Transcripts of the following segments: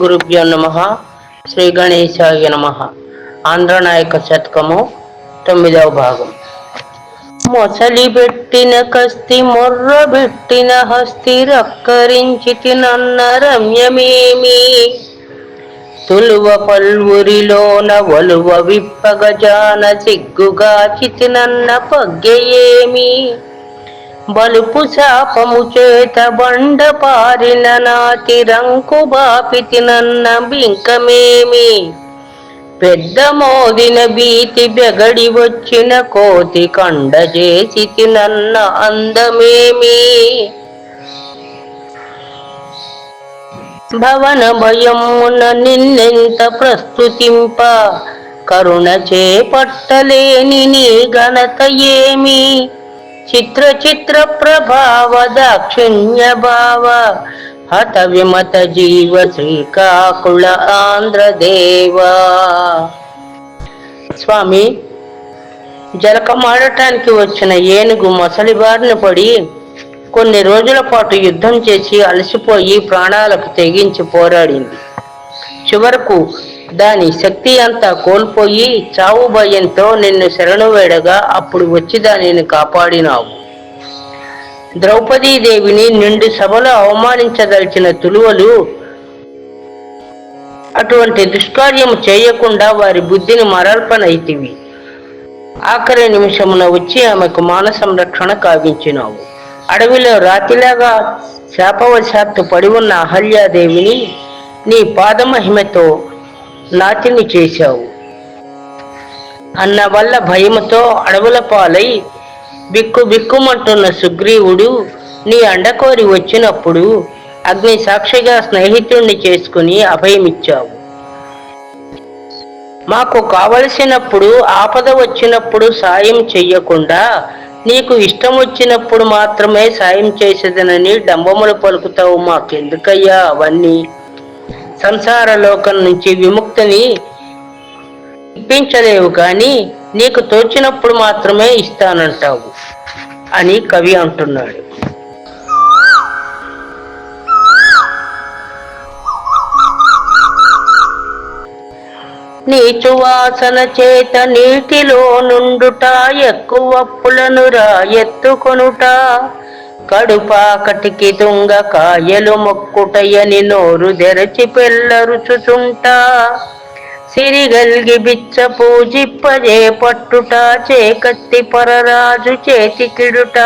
గురుభ్యో నమ. శ్రీ గణేశాయ నమ. ఆంధ్రనాయక శతకము తొమ్మిదవ భాగం. మొసలి పెట్టిన కస్తి మొర్ర పెట్టిన హస్తి రక్కరించి రమ్యమేమి? తులువ పల్వురిలోన వలువ విప్పగజాన సిగ్గుగా చితినన్న పగ్గెయేమి బలుపు శాపము చేత బండ పారిన నాటి రంకు బాపితి నన్న బింకమేమి? పెద్ద మోదిన భీతి బెగడి వచ్చిన కోతి కండ చేసి నన్న అందమేమి? భవన భయమున నిన్నెంత ప్రస్తుతింప? కరుణ చేపట్టలేని నీ ఘనత ఏమి? చిత్ర చిత్ర ప్రభావ దాక్షిణ్య భావ హత విమత జీవ శ్రీకాకుళ ఆంధ్రదేవా. స్వామి జలకమాడటానికి వచ్చిన ఏనుగు మొసలి బారిన పడి కొన్ని రోజుల పాటు యుద్ధం చేసి అలసిపోయి ప్రాణాలకు తెగించి పోరాడింది. చివరకు దాని శక్తి అంతా కోల్పోయి చావు భయంతో నిన్ను శరణు వేడగా అప్పుడు వచ్చి దానిని కాపాడినావు. ద్రౌపదీదేవిని నిండు సభలో అవమానించదలిచిన తులువలు అటువంటి దుష్కార్యం చేయకుండా వారి బుద్ధిని మరల్పనైతివి. ఆఖరి నిమిషమున వచ్చి ఆమెకు మాన సంరక్షణ కావించినావు. అడవిలో రాతిలాగా శాపవశాత్తు పడి ఉన్న అహల్యాదేవిని నీ పాదమహిమతో నాటిని చేశావు. అన్న వల్ల భయముతో అడవుల పాలై బిక్కు బిక్కుమంటున్న సుగ్రీవుడు నీ అండకోరి వచ్చినప్పుడు అగ్ని సాక్షిగా స్నేహితుణ్ణి చేసుకుని అభయమిచ్చావు. మాకు కావలసినప్పుడు ఆపద వచ్చినప్పుడు సాయం చెయ్యకుండా నీకు ఇష్టం వచ్చినప్పుడు మాత్రమే సాయం చేసేదనని డంబములు పలుకుతావు మాకెందుకయ్యా అవన్నీ? సంసార లోకం నుంచి విముక్తిని ఇప్పించలేవు కానీ నీకు తోచినప్పుడు మాత్రమే ఇస్తానంటావు అని కవి అంటున్నాడు. నీచువాసన చేత నీటిలో నుండుట ఎక్కువప్పులను రా ఎత్తుకొనుట. కడుపాకటికి తుంగ కాయలు మొక్కుటయని నోరు తెరచి పెళ్ళరుచుచుంటా సిరిగల్గి బిచ్చ పూజిప్పజే పట్టుట చేకత్తి పరరాజు చేతికిడుట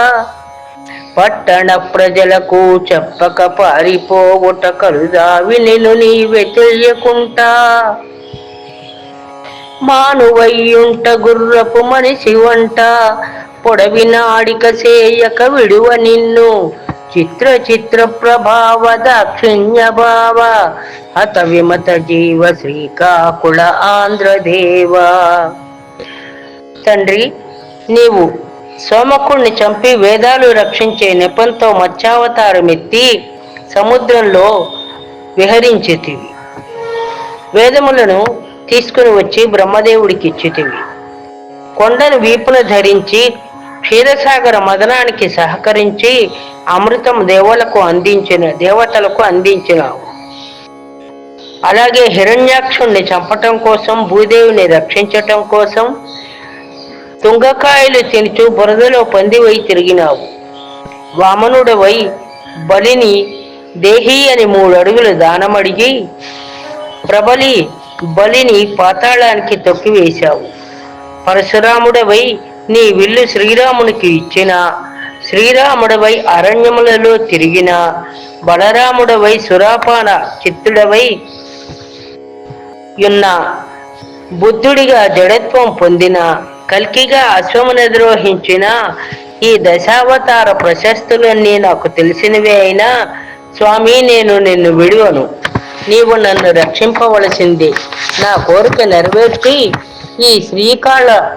పట్టణ ప్రజలకు చెప్పక పారిపోవుట కరుదావి నిను నీవే తెలియకుంటా. మానువయ్యుంట గుర్రపు మనిషి వంట పొడవినాడిక సేయక విడువ నిన్ను. చిత్ర చిత్ర ప్రభావ దాక్షిణ్య భావ హత విమత జీవ శ్రీకాకుళ ఆంధ్రదేవ. తండ్రి నీవు సోమకుణ్ణి చంపి వేదాలు రక్షించే నెపంతో మత్స్యావతారమెత్తి సముద్రంలో విహరించేతివి. వేదములను తీసుకుని వచ్చి బ్రహ్మదేవుడికి ఇచ్చితివి కొండను వీపున ధరించి క్షీరసాగర మదనానికి సహకరించి అమృతం దేవలకు అందించిన దేవతలకు అందించినావు. అలాగే హిరణ్యాక్షుణ్ణి చంపటం కోసం భూదేవిని రక్షించటం కోసం తుంగకాయలు తినుచు బురదలో పందివై తిరిగినావు. వామనుడవై బలిని దేహి అని మూడు అడుగులు దానమడిగి ప్రబలి బలిని పాతాళానికి తొక్కివేశావు. పరశురాముడవై నీ విల్లు శ్రీరామునికి ఇచ్చిన. శ్రీరాముడవై అరణ్యములలో తిరిగిన. బలరాముడవై సురాపాన చిత్తుడవై ఉన్న బుద్ధుడిగా జడత్వం పొందిన. కల్కిగా అశ్వమును నిర్వహించిన ఈ దశావతార ప్రశస్తులన్నీ నాకు తెలిసినవే అయినా. స్వామి నేను నిన్ను విడువను. నీవు నన్ను రక్షింపవలసింది. నా కోరిక నెరవేర్చి ఈ శ్రీకాళ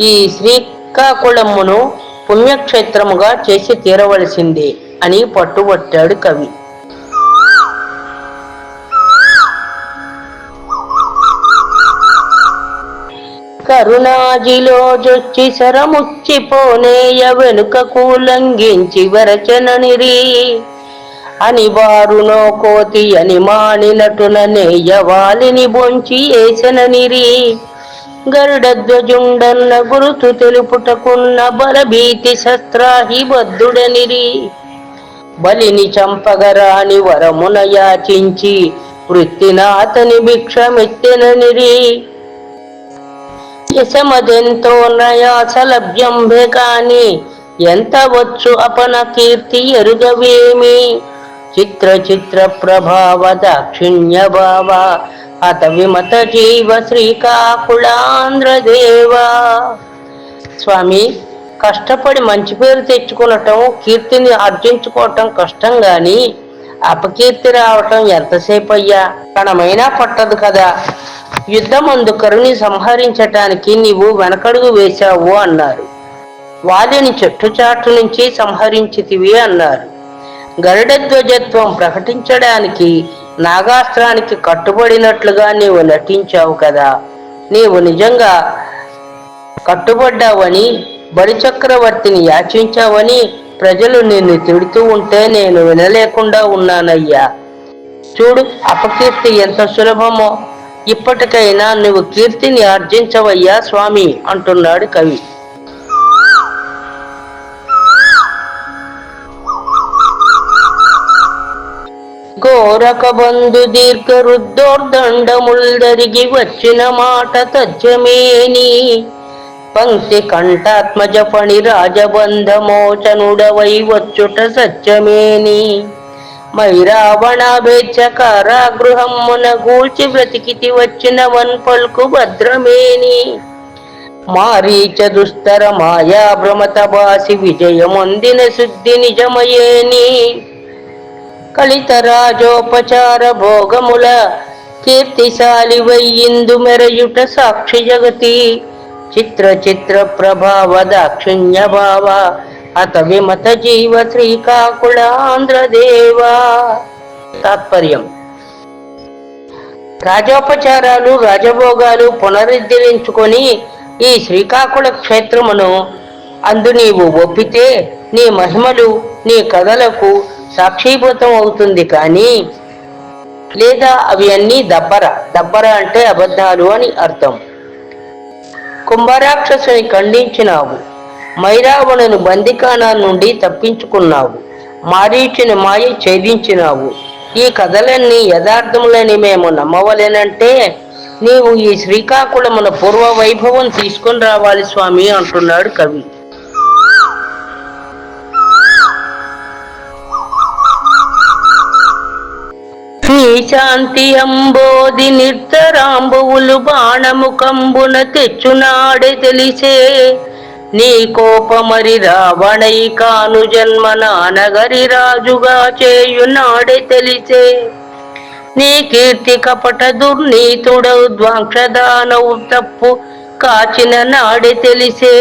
ఈ శ్రీకాకుళమును పుణ్యక్షేత్రముగా చేసి తీరవలసిందే అని పట్టుబట్టాడు కవి. కరుణాజిలో జొచ్చి సరముచ్చిపోనేయ వెనుకకు లంఘించి వరచననిరి అని వారునో కోతి అని మానినటున నేయవాలిని బొంచి ఏసెననిరి గరుడధ్వజుండన్న గురుతు తెలుపుటకున్న బలభీతి శస్త్రాహి బద్ధుడనిరి. బలిని చంపగరాని వరమున యాచించి వృత్తిన అతని భిక్షమెత్తెననిరి. యశమదెంతో నయాసలభ్యంభే కాని ఎంత వచ్చు అపన కీర్తి ఎరుగవేమి? చిత్ర చిత్ర ప్రభావ దాక్షిణ్య భావ అత విమత జీవ శ్రీకాకుళాంధ్రదేవా స్వామి కష్టపడి మంచి పేరు తెచ్చుకునటం కీర్తిని ఆర్జించుకోవటం కష్టం గాని అపకీర్తి రావటం ఎంతసేపు అయ్యా కణమైనా పట్టదు కదా. యుద్ధమందు కరుని సంహరించటానికి నీవు వెనకడుగు వేశావు అన్నారు. వాలిని చెట్టుచాటు నుంచి సంహరించితివి అన్నారు. గరుడధ్వజత్వం ప్రకటించడానికి నాగాస్త్రానికి కట్టుబడినట్లుగా నీవు నటించావు కదా. నీవు నిజంగా కట్టుబడ్డావని బలిచక్రవర్తిని యాచించావని ప్రజలు నిన్ను తిడుతూ ఉంటే నేను వినలేకుండా ఉన్నానయ్యా. చూడు అపకీర్తి ఎంత సులభమో. ఇప్పటికైనా నువ్వు కీర్తిని ఆర్జించవయ్యా స్వామి అంటున్నాడు కవి. గోరకబంధు దీర్ఘ రుద్ధోర్దండముల్దరిగి వచ్చిన మాట తజ్జమేని పంక్తి కంఠాత్మజ పణి రాజబంధమోచనుడవై వచ్చుట సత్యమేని. మైరావణ భేచ్చ గూల్చి బ్రతికితి వచ్చిన వన్ పల్కు భద్రమేని. మారీచ దుస్తర మాయా భ్రమత బాసి విజయమొందిన శుద్ధి నిజమయేని. కలిత రాజోపచార భోగముల కీర్తిశాలి వయ్యిందు మెరయుట సాక్షి జగతి. చిత్ర చిత్ర ప్రభావ దాక్షిణ్య భావ అత విమత జీవ శ్రీకాకుళాంధ్రదేవా. తాత్పర్యం. రాజోపచారాలు రాజభోగాలు పునరుద్ధరించుకొని ఈ శ్రీకాకుళ క్షేత్రమును అందు నీవు ఒప్పితే నీ మహిమలు నీ కథలకు సాక్షీభూతం అవుతుంది కానీ లేదా అవి అన్నీ దబ్బర. దబ్బర అంటే అబద్ధాలు అని అర్థం. కుంభరాక్షసుని ఖండించినావు. మైరావణును బందికానా నుండి తప్పించుకున్నావు. మారీచుని మాయ ఛేదించినావు. ఈ కథలన్నీ యథార్థములని మేము నమ్మవలేనంటే నీవు ఈ శ్రీకాకుళమున పూర్వ వైభవం తీసుకొని రావాలి స్వామి అంటున్నాడు కవి. నీ శాంతి అంబోది నిర్తరాంబువులు బాణముఖంబున తెచ్చునాడే తెలిసే. నీ కోపమరి రావణై కాను జన్మ నానగరి రాజుగా చేయునాడే తెలిసే. నీ కీర్తి కపట దుర్నీతుడవు ధ్వంసదానవు తప్పు కాచిన నాడే తెలిసే.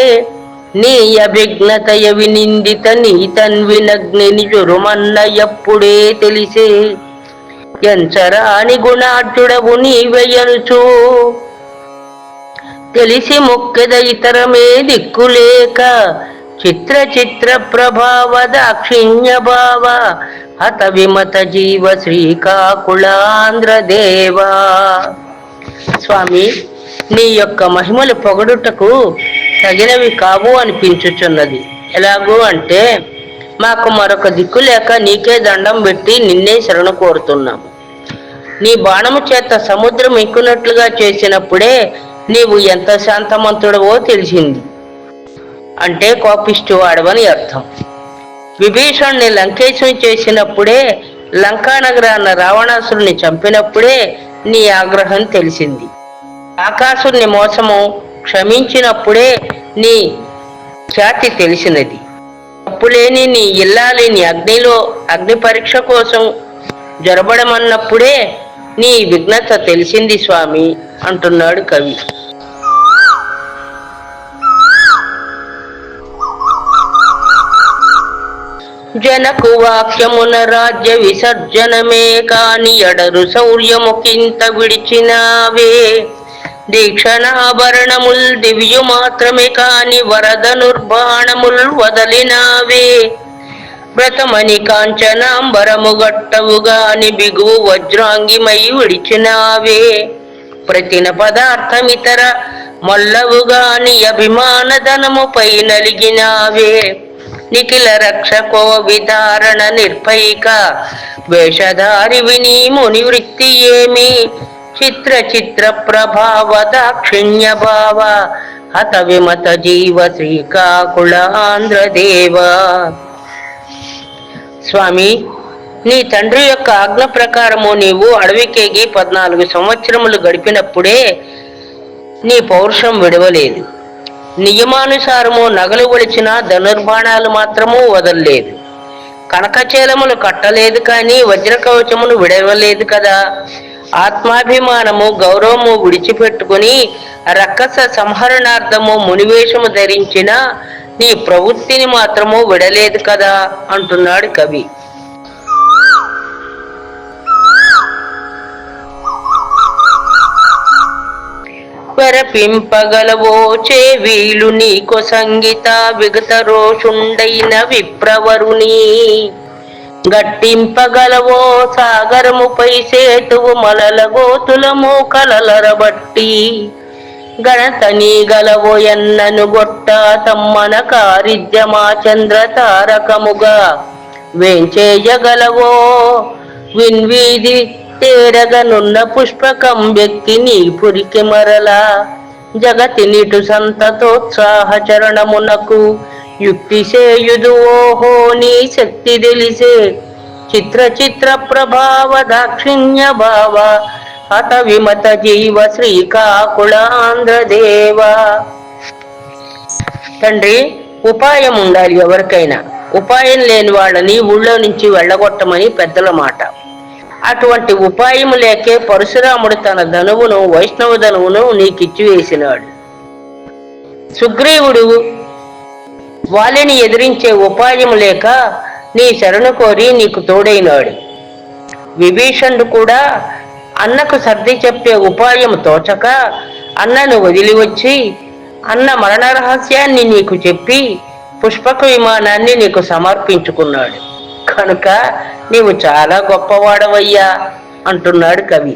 నీ అభిజ్ఞతయ వినిందిత నీ తన్వినగ్ని నిజురుమన్న ఎప్పుడే తెలిసే. ఎంచరాని గుణాఢ్యుడవు నీవెయనుచు తెలిసి మొక్కెద ఇతరమే దిక్కులేక చిత్ర చిత్ర ప్రభావ దాక్షిణ్య భావ హత విమత జీవ శ్రీకాకుళాంధ్రదేవా స్వామి నీ యొక్క మహిమలు పొగడుటకు తగినవి కావు అనిపించుచున్నది. ఎలాగూ అంటే మాకు మరొక దిక్కు లేక నీకే దండం పెట్టి నిన్నే శరణ కోరుతున్నాము. నీ బాణము చేత సముద్రం ఎక్కునట్లుగా చేసినప్పుడే నీవు ఎంత శాంతమంతుడవో తెలిసింది. అంటే కోపిష్టి వాడవని అర్థం. విభీషణ్ణి లంకేశం చేసినప్పుడే లంకా నగరాన్న రావణాసురుని చంపినప్పుడే నీ ఆగ్రహం తెలిసింది. ఆకాశుని మోసము క్షమించినప్పుడే నీ ఖ్యాతి తెలిసినది. అప్పులేని నీ ఇల్లాలిని అగ్నిలో అగ్ని పరీక్ష కోసం జరబడమన్నప్పుడే నీ విఘ్నత తెలిసింది స్వామి అంటున్నాడు కవి. జనకు వాక్యమున రాజ్య విసర్జనమే కాని ఎడరు శౌర్యముకింత విడిచినావే. దీక్షణాభరణముల్ దివ్యు మాత్రమే కాని వరద నిర్బాణముల్ వదలినావే. వ్రతమని కాంచనాంబరము గట్టవుగాని బిగువు వజ్రాంగిమై విడిచినావే. ప్రతిన పదార్థమితర మల్లవుగాని అభిమాన ధనముపై నలిగినావే. నిఖిల రక్షకో విధారణ నిర్భయిక వేషధారి విని ముని వృత్తి ఏమి? చిత్ర చిత్ర ప్రభావ దాక్షిణ్య భావ హత విమత జీవ శ్రీకాకుళాంధ్రదేవ స్వామి నీ తండ్రి యొక్క ఆజ్ఞ ప్రకారము నీవు అడవికేగి పద్నాలుగు సంవత్సరములు గడిపినప్పుడే నీ పౌరుషం విడవలేదు. నియమానుసారము నగలు ఒలిచిన ధనుర్బాణాలు మాత్రము వదలలేదు. కనకచేలములు కట్టలేదు కానీ వజ్రకవచమును విడవలేదు కదా. ఆత్మాభిమానము గౌరవము విడిచిపెట్టుకుని రక్కస సంహరణార్థము మునివేషము ధరించిన నీ ప్రవృత్తిని మాత్రము విడలేదు కదా అంటున్నాడు కవి. వరపింపగలవో వీలు నీకు సంగీత విగత రోషుండైన విప్రవరుని. గట్టింపగలవో సాగరముపై సేతువు మలల గోతులము కలలరబట్టి గణతని గలవో ఎన్నను గొట్ట తమ్మన కారిద్యమా చంద్ర తారకముగా? వేంచేయగలవో విన్వీధి తేరగనున్న పుష్పకం వ్యక్తి నీ పురికి మరలా. జగతి నిటు సంతతోత్సాహ చరణమునకు యుక్తి చేయుదు ఓహో నీ శక్తి తెలిసే. చిత్ర చిత్ర ప్రభావ దాక్షిణ్య భావ హత విమత జీవ శ్రీకాకుళాంధ్రదేవ తండ్రి ఉపాయం ఉండాలి ఎవరికైనా. ఉపాయం లేని వాళ్ళని ఊళ్ళో నుంచి వెళ్ళగొట్టమని పెద్దల మాట. అటువంటి ఉపాయం లేకే పరశురాముడు తన ధనువును వైష్ణవ ధనువును నీకిచ్చి వేసినాడు సుగ్రీవుడు వాలిని ఎదిరించే ఉపాయం లేక నీ శరణు కోరి నీకు తోడైనాడు. విభీషణుడు కూడా అన్నకు సర్ది చెప్పే ఉపాయం తోచక అన్నను వదిలి వచ్చి అన్న మరణ రహస్యాన్ని నీకు చెప్పి పుష్పక విమానాన్ని నీకు సమర్పించుకున్నాడు. కనుక నీవు చాలా గొప్పవాడవయ్యా అంటున్నాడు కవి.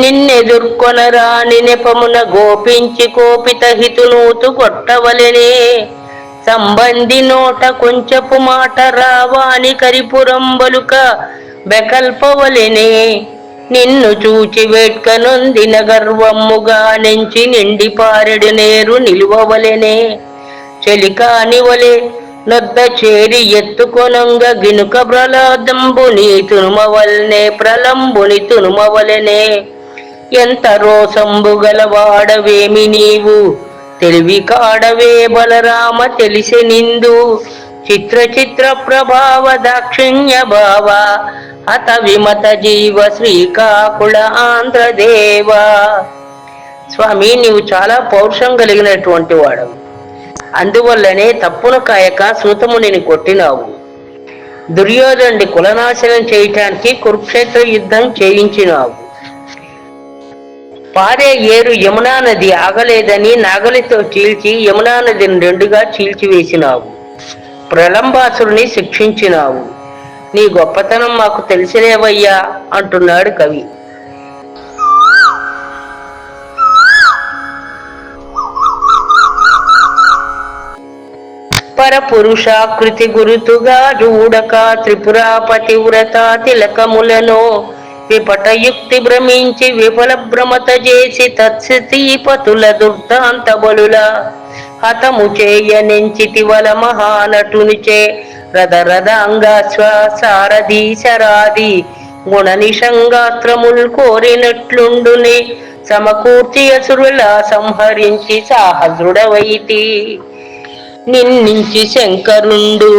నిన్నెదుర్కొనరాని నెపమున గోపించి కోపిత హితునూతు కొట్టవలెనే సంబంధి నోట కొంచెపు మాట రావాని కరిపురంబలుక బెకల్పవలెనే. నిన్ను చూచి వేట్కనొందిన గర్వమ్ముగా నెంచి నిండి పారెడు నేరు నిలువవలెనే. చెలికాని వలె నొద్ద చేరి ఎత్తుకొనంగ గినుక ప్రలాదంబుని తునుమవల్నే ప్రలంబుని తునుమవలెనే. ఎంత రోసంబు గలవాడవేమి నీవు? తెలివి కాడవే బలరామ తెలిసి నిందు. చిత్ర చిత్ర ప్రభావ దాక్షిణ్య భావ. హత విమత జీవ శ్రీకాకుళ ఆంధ్రదేవ స్వామి నీవు చాలా పౌరుషం కలిగినటువంటి వాడవు. అందువల్లనే తప్పును కాయక సూతమునిని కొట్టినావు. దుర్యోధనుడి కులనాశనం చేయటానికి కురుక్షేత్ర యుద్ధం చేయించినావు. పారే ఏరు యమునా నది ఆగలేదని నాగలితో చీల్చి యమునా నదిని రెండుగా చీల్చివేసినావు. ప్రలంబాసురుని శిక్షించినావు. నీ గొప్పతనం మాకు తెలిసిలేవయ్యా అంటున్నాడు కవి. పరపురుషాకృతి గురుతుగా చూడక త్రిపురాపతివ్రత తిలకములను విపటయుక్తి భ్రమించి విఫల భ్రమత చేసి తత్స్థితి పతుల దుర్దాంత బలుల హతము చేయనెంచితి వల మహానటునిచే రథ రథాంగాశ్వ సారథి శరాది గుణ నిషంగాత్రముల్ కోరినట్లుండుని సమకూర్చి అసురుల సంహరించి సాహసృడవైతి. నిన్నించి శంకరుండు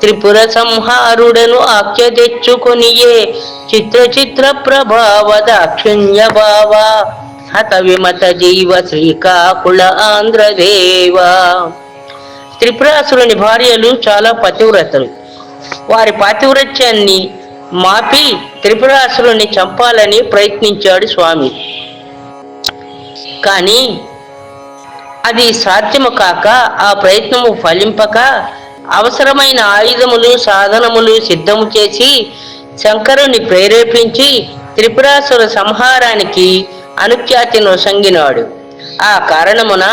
త్రిపుర సంహారుడను ఆఖ్య తెచ్చుకొనియే చిత్ర చిత్ర ప్రభావ దాక్షిణ్య భావ హత విమత జీవ శ్రీకాకుళ ఆంధ్రదేవ త్రిపురాసురుని భార్యలు చాలా పతివ్రతలు. వారి పాతివ్రత్యాన్ని మాపి త్రిపురాసురుని చంపాలని ప్రయత్నించాడు స్వామి. కానీ అది సాధ్యము కాక ఆ ప్రయత్నము ఫలింపక అవసరమైన ఆయుధములు సాధనములు సిద్ధము చేసి శంకరుని ప్రేరేపించి త్రిపురాసుర సంహారానికి అనుఖ్యాతి నొసంగినాడు ఆ కారణమున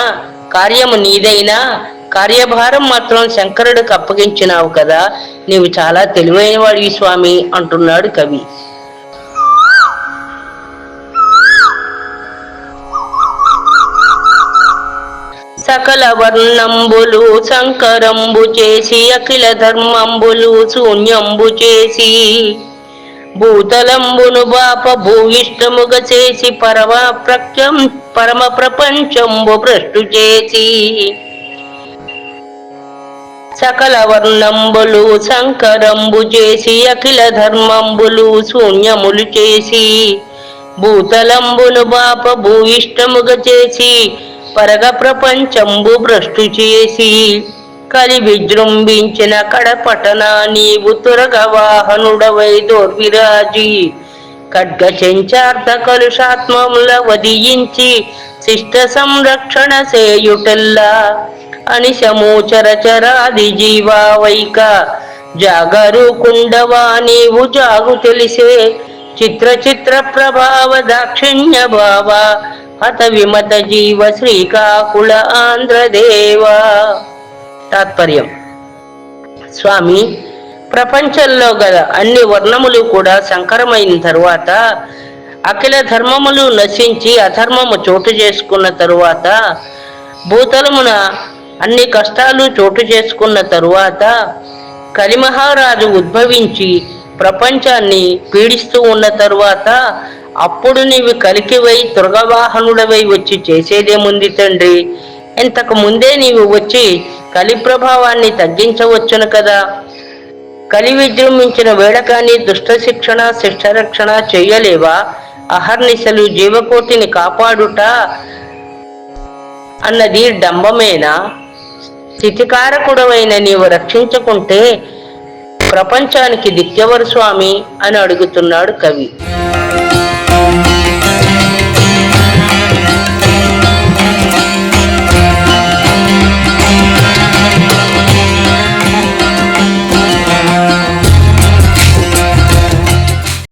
కార్యము నీదైనా కార్యభారం మాత్రం శంకరుడికి అప్పగించినావు కదా నీవు చాలా తెలివైన వాడివి స్వామి అంటున్నాడు కవి. సకల వర్ణంబులు సంకరంబు చేసి అఖిల ధర్మంబులు శూన్యంబు చేసి భూతలంబును బాప భూయిష్టముగ చేసి పరమ ప్రఖ్యం పరమ ప్రపంచంబు భ్రష్టు చేసి. సకల వర్ణంబులు సంకరంబు చేసి అఖిల ధర్మంబులు శూన్యములు చేసి భూతలంబును బాప భూయిష్టముగ చేసి పరగ ప్రపంచంబు భ్రష్టు చేసి కలి విజృంభించిన కడపటన నీవు తురగ వాహనుడవై దోర్విరాజి. ఖడ్గ చెంచార్థ కలుషాత్మముల వదియించి శిష్ట సంరక్షణ సేయుటెల్లా అని చరాది జీవావైక. జాగరు కుండవా నీవు జాగు తెలిసే చిత్ర చిత్ర ప్రభావ దాక్షిణ్య భావ. హత విమత జీవ శ్రీకాకుళ ఆంధ్రదేవ. తాత్పర్యం. స్వామి ప్రపంచంలో గల అన్ని వర్ణములు కూడా సంకరమైన తరువాత అఖిల ధర్మములు నశించి అధర్మము చోటు చేసుకున్న తరువాత భూతలమున అన్ని కష్టాలు చోటు చేసుకున్న తరువాత కలిమహారాజు ఉద్భవించి ప్రపంచాన్ని పీడిస్తూ ఉన్న తరువాత అప్పుడు నీవు కలికివై దుర్గవాహనుడవై వచ్చి చేసేదేముంది తండ్రి? ఇంతకు ముందే నీవు వచ్చి కలి ప్రభావాన్ని తగ్గించవచ్చును కదా. కలి విజృంభించిన వేడకాన్ని దుష్ట శిక్షణ శిష్టరక్షణ చెయ్యలేవా అహర్నిశలు జీవకోటిని కాపాడుట అన్నది డంబమేనా స్థితికారకుడవైన నీవు రక్షించకుంటే ప్రపంచానికి దిక్కెవరు స్వామి అని అడుగుతున్నాడు కవి.